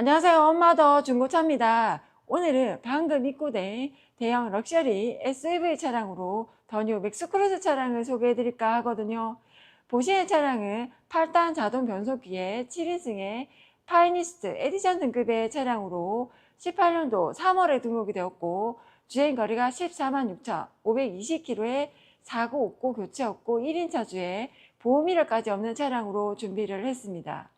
안녕하세요. 엄마더 중고차입니다. 오늘은 방금 입고된 대형 럭셔리 SUV 차량으로 더뉴 맥스크루즈 차량을 소개해 드릴까 하거든요. 보시는 차량은 8단 자동 변속기에 7인승의 파이니스트 에디션 등급의 차량으로 18년도 3월에 등록이 되었고 주행 거리가 14만 6,520km에 사고 없고 교체 없고 1인 차주에 보험 이력까지 없는 차량으로 준비를 했습니다.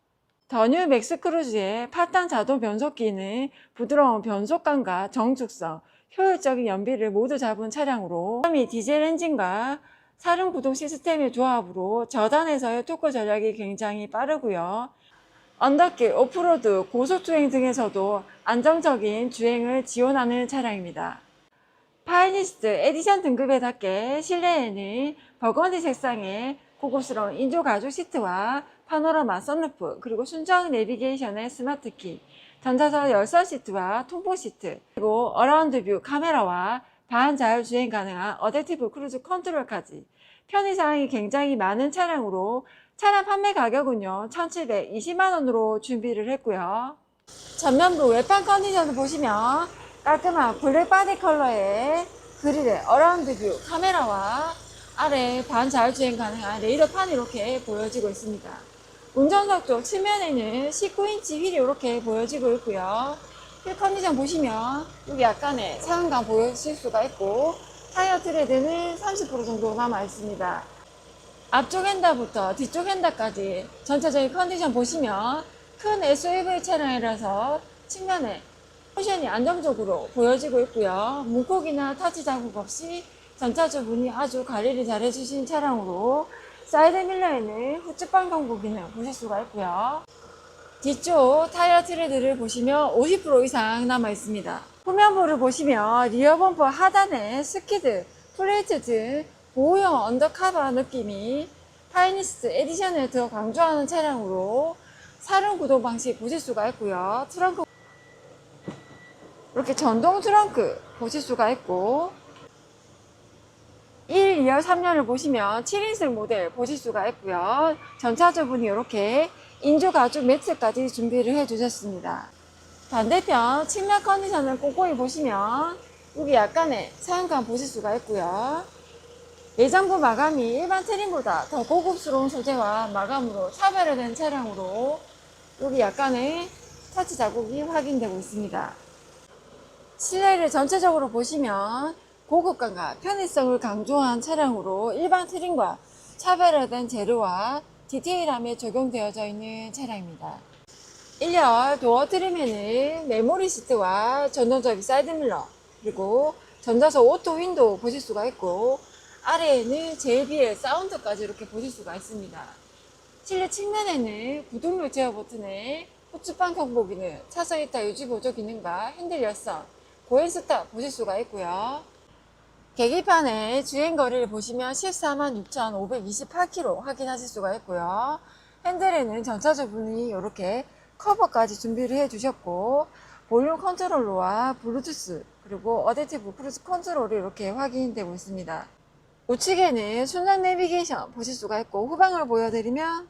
더뉴 맥스크루즈의 8단 자동 변속기는 부드러운 변속감과 정축성, 효율적인 연비를 모두 잡은 차량으로 이 디젤 엔진과 사륜 구동 시스템의 조합으로 저단에서의 토크 전략이 굉장히 빠르고요. 언덕길, 오프로드, 고속주행 등에서도 안정적인 주행을 지원하는 차량입니다. 파이니스트 에디션 등급에 답게 실내에는 버건디 색상의 고급스러운 인조 가죽 시트와 파노라마 선루프 그리고 순정 내비게이션의 스마트키 전자석 열선 시트와 통풍 시트 그리고 어라운드 뷰 카메라와 반자율 주행 가능한 어댑티브 크루즈 컨트롤까지 편의사항이 굉장히 많은 차량으로 차량 판매 가격은요 1720만원으로 준비를 했고요. 전면부 외판 컨디션을 보시면 깔끔한 블랙 바디 컬러의 그릴에 어라운드 뷰 카메라와 아래 반자율 주행 가능한 레이더판이 이렇게 보여지고 있습니다. 운전석 쪽 측면에는 19인치 휠이 이렇게 보여지고 있고요. 휠 컨디션 보시면 여기 약간의 사용감 보실 수가 있고 타이어 트레드는 30% 정도 남아 있습니다. 앞쪽 핸다부터 뒤쪽 핸다까지 전체적인 컨디션 보시면 큰 SUV 차량이라서 측면에 쿠션이 안정적으로 보여지고 있고요. 문콕이나 타치 자국 없이 전차주 분이 아주 관리를 잘 해주신 차량으로 사이드 밀러에 는 후측방 경보 기능 보실 수가 있고요. 뒤쪽 타이어 트레드를 보시면 50% 이상 남아 있습니다. 후면부를 보시면 리어 범퍼 하단에 스키드, 플레이트 등 보호형 언더카버 느낌이 파이니스트 에디션을 더 강조하는 차량으로 사륜 구동 방식 보실 수가 있고요. 트렁크 이렇게 전동 트렁크 보실 수가 있고 1, 2열, 3열을 보시면 7인승 모델 보실 수가 있고요. 전차주분이 이렇게 인조 가죽 매트까지 준비를 해 주셨습니다. 반대편 측면 컨디션을 꼼꼼히 보시면 여기 약간의 사용감 보실 수가 있고요. 내장부 마감이 일반 트림보다 더 고급스러운 소재와 마감으로 차별화 된 차량으로 여기 약간의 타치 자국이 확인되고 있습니다. 실내를 전체적으로 보시면 고급감과 편의성을 강조한 차량으로 일반 트림과 차별화된 재료와 디테일함에 적용되어져 있는 차량입니다. 1열 도어 트림에는 메모리 시트와 전동적인 사이드밀러 그리고 전자석 오토 윈도우 보실 수가 있고 아래에는 JBL 사운드까지 이렇게 보실 수가 있습니다. 실내 측면에는 구동열 제어 버튼에 후측방 경보 기능, 차선 이탈 유지 보조 기능과 핸들 열선, 고행 스탑 보실 수가 있고요. 계기판에 주행거리를 보시면 14만 6,528km 확인하실 수가 있고요. 핸들에는 전차주분이 이렇게 커버까지 준비를 해 주셨고 볼륨 컨트롤러와 블루투스 그리고 어댑티브 크루즈 컨트롤이 이렇게 확인되고 있습니다. 우측에는 순정 내비게이션 보실 수가 있고 후방을 보여드리면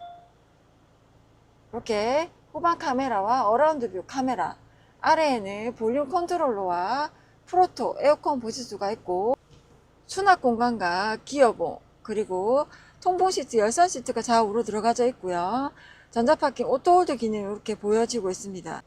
이렇게 후방 카메라와 어라운드 뷰 카메라 아래에는 볼륨 컨트롤러와 프로토 에어컨 보실 수가 있고 수납 공간과 기어봉 그리고 통풍 시트 열선 시트가 좌우로 들어가져 있고요. 전자파킹 오토홀드 기능이 이렇게 보여지고 있습니다.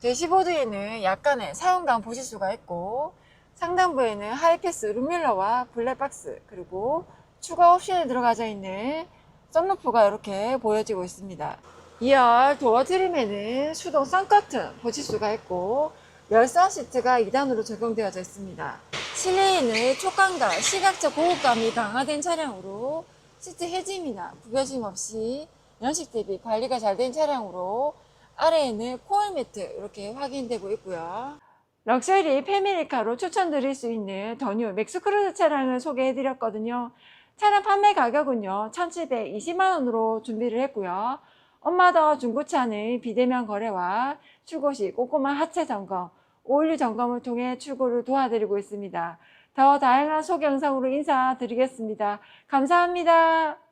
대시보드에는 약간의 사용감 보실 수가 있고 상단부에는 하이패스 룸밀러와 블랙박스 그리고 추가 옵션이 들어가져 있는 썬루프가 이렇게 보여지고 있습니다. 2열 도어 트림에는 수동 썬커튼 보실 수가 있고 열선 시트가 2단으로 적용되어져 있습니다. 실내에는 촉감과 시각적 고급감이 강화된 차량으로 시트 해짐이나 구겨짐 없이 연식 대비 관리가 잘 된 차량으로 아래에는 코일 매트 이렇게 확인되고 있고요. 럭셔리 패밀리카로 추천드릴 수 있는 더뉴 맥스크루즈 차량을 소개해 드렸거든요. 차량 판매 가격은요 1720만원으로 준비를 했고요. 엄마더 중고차는 비대면 거래와 출고 시 꼼꼼한 하체 점검, 오일류 점검을 통해 출고를 도와드리고 있습니다. 더 다양한 소개 영상으로 인사드리겠습니다. 감사합니다.